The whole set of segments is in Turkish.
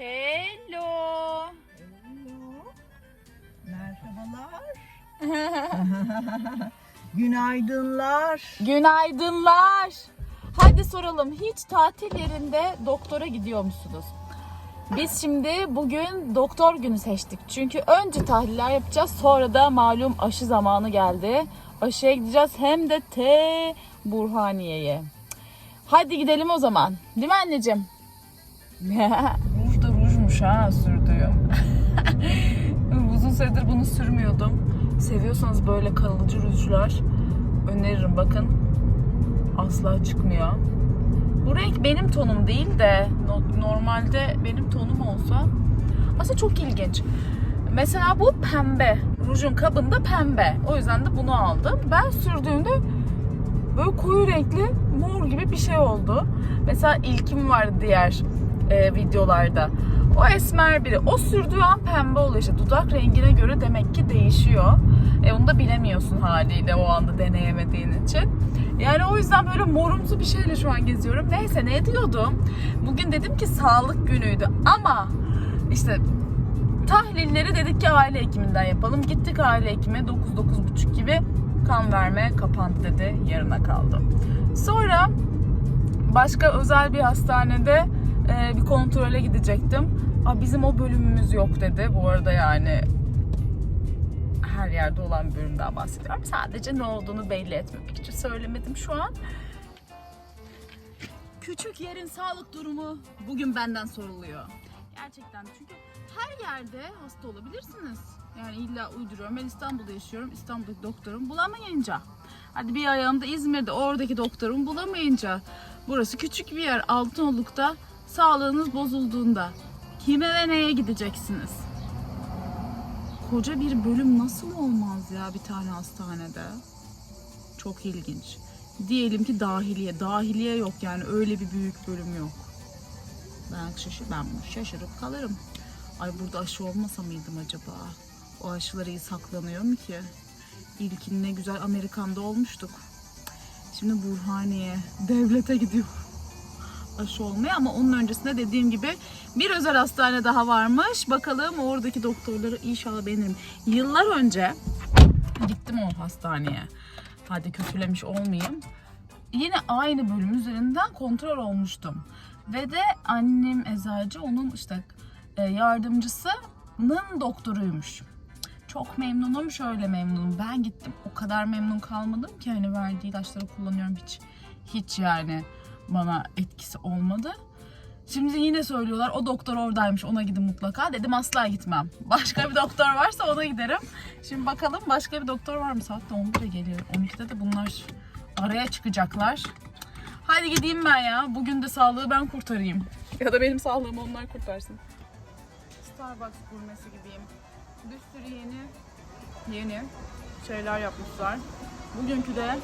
Hello. Merhabalar. Günaydınlar. Günaydınlar. Hadi soralım hiç tatil yerinde doktora gidiyor musunuz? Biz şimdi bugün doktor günü seçtik. Çünkü önce tahliller yapacağız. Sonra da malum aşı zamanı geldi. Aşıya gideceğiz hem de T Burhaniye'ye. Hadi gidelim o zaman. Değil mi anneciğim? Rujmuş ha sürdüğüm. Uzun süredir bunu sürmüyordum. Seviyorsanız böyle kalıcı rujlar öneririm bakın. Asla çıkmıyor. Bu renk benim tonum değil de no- normalde benim tonum olsa aslında çok ilginç. Mesela bu pembe. Rujun kabında pembe. O yüzden de bunu aldım. Ben sürdüğümde böyle koyu renkli mor gibi bir şey oldu. Mesela ilkim vardı diğer e, videolarda. O esmer biri. O sürdüğü an pembe oluyor işte. Dudak rengine göre demek ki değişiyor. E onu da bilemiyorsun haliyle o anda deneyemediğin için. Yani o yüzden böyle morumsu bir şeyle şu an geziyorum. Neyse ne diyordum? Bugün dedim ki sağlık günüydü ama işte tahlilleri dedik ki aile hekiminden yapalım. Gittik aile hekimi 9-9.30 gibi kan verme kapandı dedi. Yarına kaldı. Sonra başka özel bir hastanede e, bir kontrole gidecektim. Aa, bizim o bölümümüz yok dedi. Bu arada yani her yerde olan bir bölümden bahsediyorum. Sadece ne olduğunu belli etmemek için söylemedim şu an. Küçük yerin sağlık durumu bugün benden soruluyor. Gerçekten çünkü her yerde hasta olabilirsiniz. Yani illa uyduruyorum. Ben İstanbul'da yaşıyorum. İstanbul'daki doktorum bulamayınca. Hadi bir ayağımda İzmir'de oradaki doktorum bulamayınca. Burası küçük bir yer. Altınoluk'ta sağlığınız bozulduğunda kime ve neye gideceksiniz? Koca bir bölüm nasıl olmaz ya bir tane hastanede? Çok ilginç. Diyelim ki dahiliye. Dahiliye yok yani öyle bir büyük bölüm yok. Ben şaşır ben şaşırıp kalırım. Ay burada aşı olmasa mıydım acaba? O aşılar iyi saklanıyor mu ki? İlkin ne güzel Amerikan'da olmuştuk. Şimdi Burhaniye, devlete gidiyor aşı olmaya ama onun öncesinde dediğim gibi bir özel hastane daha varmış. Bakalım oradaki doktorları inşallah beğenirim. Yıllar önce gittim o hastaneye. Hadi kötülemiş olmayayım. Yine aynı bölüm üzerinden kontrol olmuştum. Ve de annem eczacı onun işte e, yardımcısının doktoruymuş. Çok memnunum, şöyle memnunum. Ben gittim o kadar memnun kalmadım ki hani verdiği ilaçları kullanıyorum hiç. Hiç yani bana etkisi olmadı. Şimdi yine söylüyorlar o doktor oradaymış ona gidin mutlaka. Dedim asla gitmem. Başka bir doktor varsa ona giderim. Şimdi bakalım başka bir doktor var mı? Saat de 11'de geliyor. 12'de de bunlar araya çıkacaklar. Hadi gideyim ben ya. Bugün de sağlığı ben kurtarayım. Ya da benim sağlığımı onlar kurtarsın. Starbucks gurmesi gibiyim. Bir sürü yeni yeni şeyler yapmışlar. Bugünkü de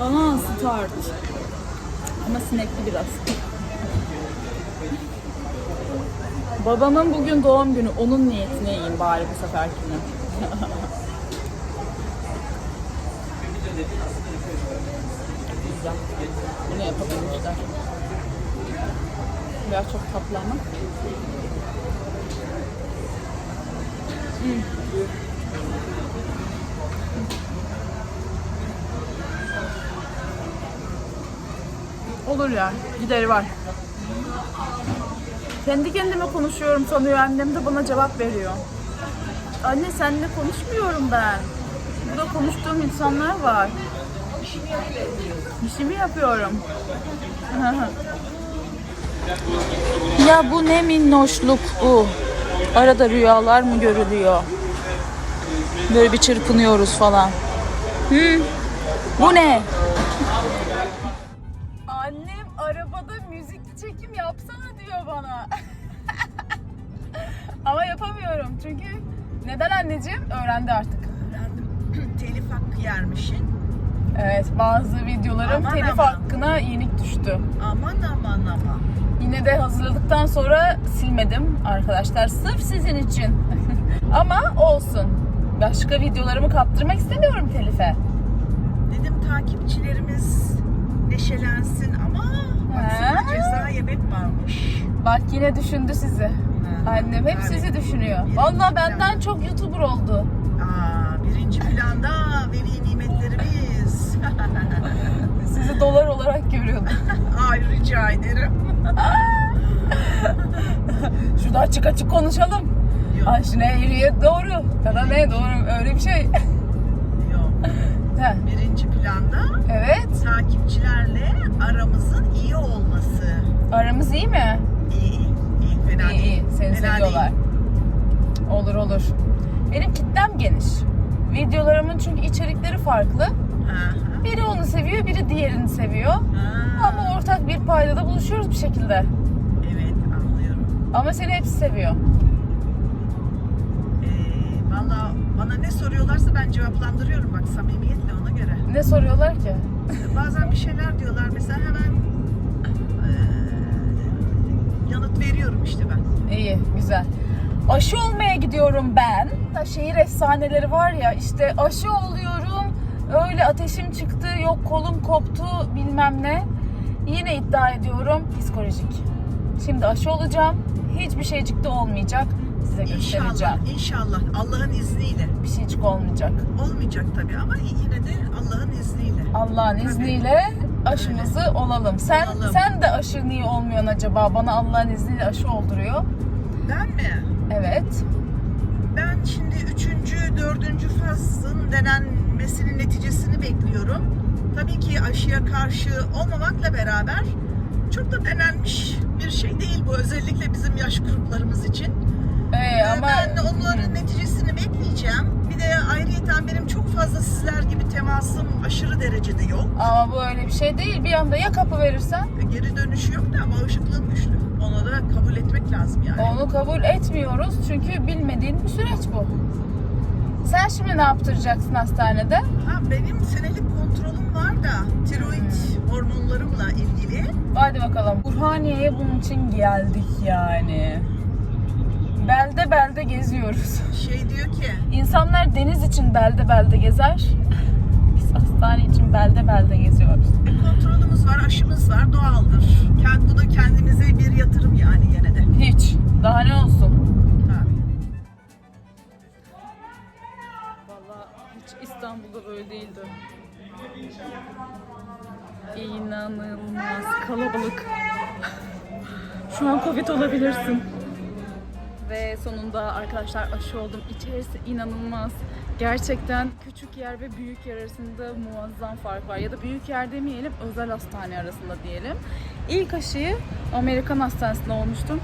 Aa start. Ama sinekli biraz. Babamın bugün doğum günü. Onun niyetine yiyeyim bari bu seferkini. Güzel. Bunu yapabilmişler. Biraz çok tatlı ama. Olur yani. Gideri var. Kendi kendime konuşuyorum sanıyor. Annem de bana cevap veriyor. Anne seninle konuşmuyorum ben. Burada konuştuğum insanlar var. İşimi yapıyorum. ya bu ne minnoşluk bu. Arada rüyalar mı görülüyor? Böyle bir çırpınıyoruz falan. Hı? Bu ne? Çünkü neden anneciğim? Öğrendi artık. Öğrendim. Telif hakkı yermişin. Evet bazı videolarım Aman telif aman. hakkına yenik düştü. Aman aman aman. Yine de hazırladıktan sonra silmedim arkadaşlar sırf sizin için. Ama olsun. Başka videolarımı kaptırmak istemiyorum telife. Dedim takipçilerimiz neşelensin ama Bak yine düşündü sizi. Annem hep sizi düşünüyor. Plan. benden çok YouTuber oldu. Aa, birinci planda veli nimetlerimiz. Sizi dolar olarak görüyordum. Ay rica ederim. Şurada açık açık konuşalım. Yok, Aşine ehliyet doğru. Ya da ne doğru öyle bir şey. yok. Heh, Birinci planda evet. takipçilerle aramızın iyi olması. Aramız iyi mi? Fena iyi değil. iyi. Seni Fena seviyorlar. değil. Olur olur. Benim kitlem geniş. Videolarımın çünkü içerikleri farklı. Hı. Biri onu seviyor, biri diğerini seviyor. Ha, Ama ortak bir paydada buluşuyoruz bir şekilde. Evet anlıyorum. Ama seni hepsi seviyor. Ee, Valla bana ne soruyorlarsa ben cevaplandırıyorum bak samimiyetle ona göre. Ne soruyorlar ki? Bazen bir şeyler diyorlar mesela hemen işte ben. İyi, güzel. Aşı olmaya gidiyorum ben. Şehir efsaneleri var ya işte aşı oluyorum. Öyle ateşim çıktı, yok kolum koptu bilmem ne. Yine iddia ediyorum psikolojik. Şimdi aşı olacağım. Hiçbir şeycik de olmayacak. Size göstereceğim. İnşallah, inşallah Allah'ın izniyle. Bir şeycik olmayacak. Olmayacak tabii ama yine de Allah'ın izniyle. Allah'ın Tabii. izniyle aşımızı olalım. Sen Olalım. sen de aşı niye olmuyorsun acaba? Bana Allah'ın izniyle aşı olduruyor. Ben mi? Evet. Ben şimdi üçüncü, dördüncü fazın denenmesinin neticesini bekliyorum. Tabii ki aşıya karşı olmamakla beraber çok da denenmiş bir şey değil bu özellikle bizim yaş gruplarımız için. Ee, Ee, ama Ben onların neticesini bekleyeceğim. Bir de ayrıyeten benim çok fazla sizler gibi temasım aşırı derecede yok. ama bu öyle bir şey değil. Bir anda ya kapı verirsen E, Geri dönüşü yok da bağışıklığım güçlü. Onu da kabul etmek lazım yani. onu kabul etmiyoruz. Çünkü bilmediğin bir süreç bu. Sen şimdi ne yaptıracaksın hastanede? Ha, benim senelik kontrolüm var da tiroid hormonlarımla ilgili. Hadi bakalım. Burhaniye'ye bunun için geldik yani. Belde belde geziyoruz. Şey diyor ki İnsanlar deniz için belde belde gezer. Biz hastane için belde belde geziyoruz. kontrolümüz var, aşımız var, doğaldır. Kend- Bu da kendimize bir yatırım yani gene de. Hiç. Daha ne olsun? Vallahi hiç İstanbul'da böyle değildi. İnanılmaz kalabalık. Şu an Covid olabilirsin. Ve sonunda arkadaşlar aşı oldum. İçerisi inanılmaz. Gerçekten küçük yer ve büyük yer arasında muazzam fark var. Ya da büyük yer demeyelim, özel hastane arasında diyelim. İlk aşıyı Amerikan hastanesinde olmuştum.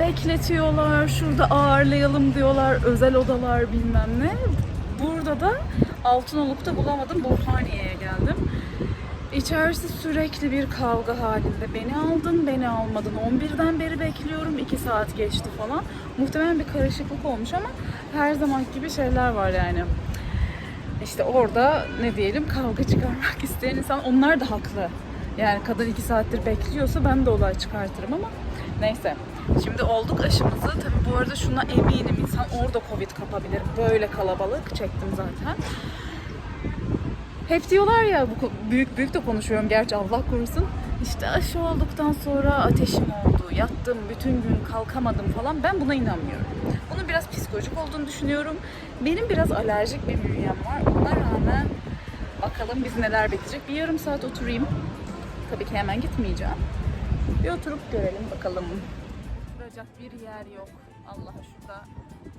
Bekletiyorlar, şurada ağırlayalım diyorlar, özel odalar bilmem ne. Burada da Altınoluk'ta bulamadım, Burhaniye'ye geldim. İçerisi sürekli bir kavga halinde. Beni aldın, beni almadın. 11'den beri bekliyorum, 2 saat geçti falan. Muhtemelen bir karışıklık olmuş ama her zaman gibi şeyler var yani. İşte orada ne diyelim kavga çıkarmak isteyen insan onlar da haklı. Yani kadın 2 saattir bekliyorsa ben de olay çıkartırım ama neyse. Şimdi olduk aşımızı. Tabii bu arada şuna eminim insan orada Covid kapabilir. Böyle kalabalık çektim zaten. Hep diyorlar ya bu büyük büyük de konuşuyorum gerçi Allah korusun. İşte aşı olduktan sonra ateşim oldu, yattım, bütün gün kalkamadım falan. Ben buna inanmıyorum. Bunun biraz psikolojik olduğunu düşünüyorum. Benim biraz alerjik bir bünyem var. Ona rağmen bakalım bizi neler bekleyecek. Bir yarım saat oturayım. Tabii ki hemen gitmeyeceğim. Bir oturup görelim bakalım. Duracak bir yer yok. Allah şurada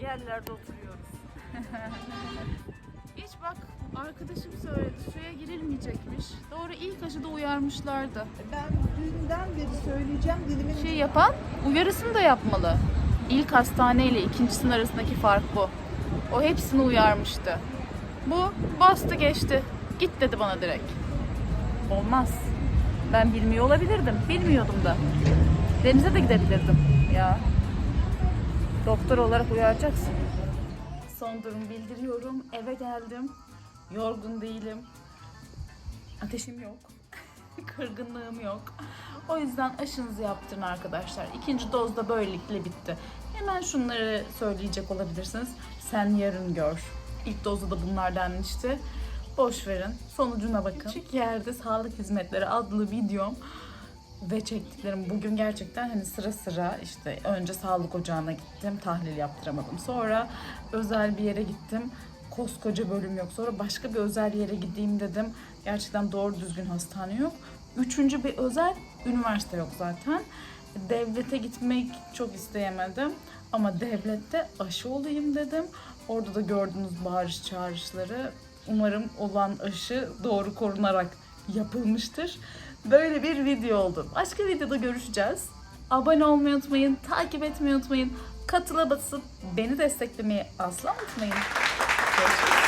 yerlerde oturuyoruz. Bak arkadaşım söyledi suya girilmeyecekmiş. Doğru ilk aşıda uyarmışlardı. Ben dünden beri söyleyeceğim dilimin Şey yapan uyarısını da yapmalı. İlk hastane ile ikincisinin arasındaki fark bu. O hepsini uyarmıştı. Bu bastı geçti. Git dedi bana direkt. Olmaz. Ben bilmiyor olabilirdim. Bilmiyordum da. Denize de gidebilirdim. Ya. Doktor olarak uyaracaksın. Son durum bildiriyorum. Eve geldim. Yorgun değilim. Ateşim yok. Kırgınlığım yok. O yüzden aşınızı yaptırın arkadaşlar. İkinci doz da böylelikle bitti. Hemen şunları söyleyecek olabilirsiniz. Sen yarın gör. İlk dozda da bunlar denmişti. Boş verin. Sonucuna bakın. Küçük yerde sağlık hizmetleri adlı videom ve çektiklerim bugün gerçekten hani sıra sıra işte önce sağlık ocağına gittim tahlil yaptıramadım. Sonra özel bir yere gittim koskoca bölüm yok. Sonra başka bir özel yere gideyim dedim. Gerçekten doğru düzgün hastane yok. Üçüncü bir özel üniversite yok zaten. Devlete gitmek çok isteyemedim ama devlette aşı olayım dedim. Orada da gördüğünüz bağırış çağrışları umarım olan aşı doğru korunarak yapılmıştır. Böyle bir video oldu. Başka videoda görüşeceğiz. Abone olmayı unutmayın, takip etmeyi unutmayın, katıla basıp beni desteklemeyi asla unutmayın. Görüşürüz.